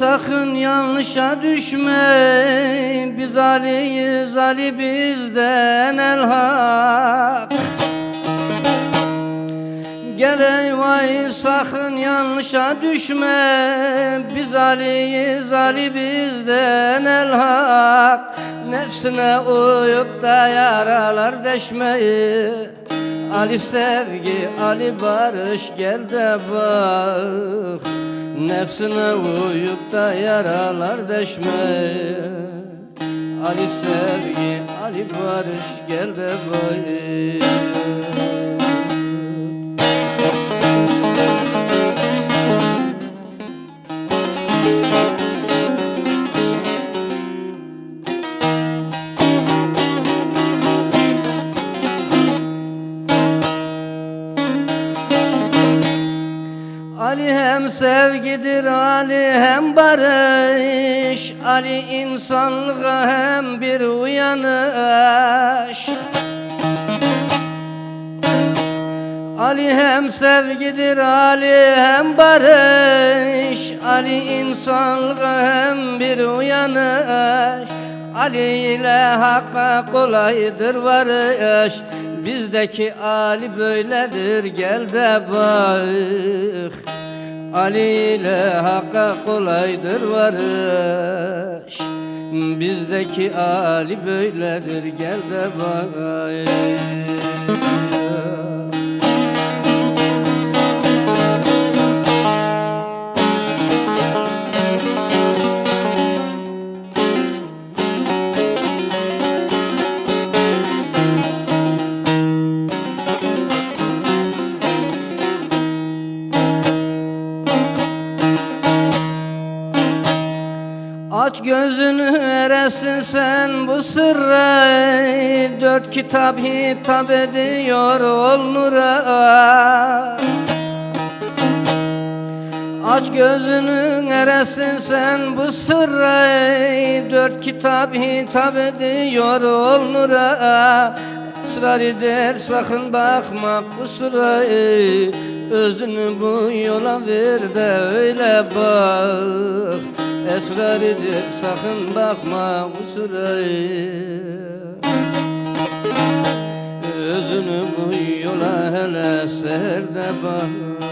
sakın yanlışa düşme. Biz Ali'yiz Ali bizden el hak. Gel ey vay sakın yanlışa düşme. Biz Ali'yiz Ali bizden el hak. Nefsine uyup da yaralar deşmeyi. Ali sevgi, Ali barış gel de bak Nefsine uyup da yaralar deşmeyi Ali sevgi, Ali barış gel de bak Ali hem sevgidir Ali hem barış. Ali insanlığa hem bir uyanış. Ali hem sevgidir Ali hem barış. Ali insanlığa hem bir uyanış. Ali ile hakka kolaydır varış. Bizdeki Ali böyledir gel de bak Ali ile hakka kolaydır varış. Bizdeki Ali böyledir gel de bak Aç gözünü eresin sen bu sırra Dört kitap hitap ediyor ol nura. Aç gözünü eresin sen bu sırra Dört kitap hitap ediyor ol nura. Israr eder sakın bakma kusura Özünü bu yola ver de öyle bak Esrar eder sakın bakma kusura Özünü bu yola hele ser de bak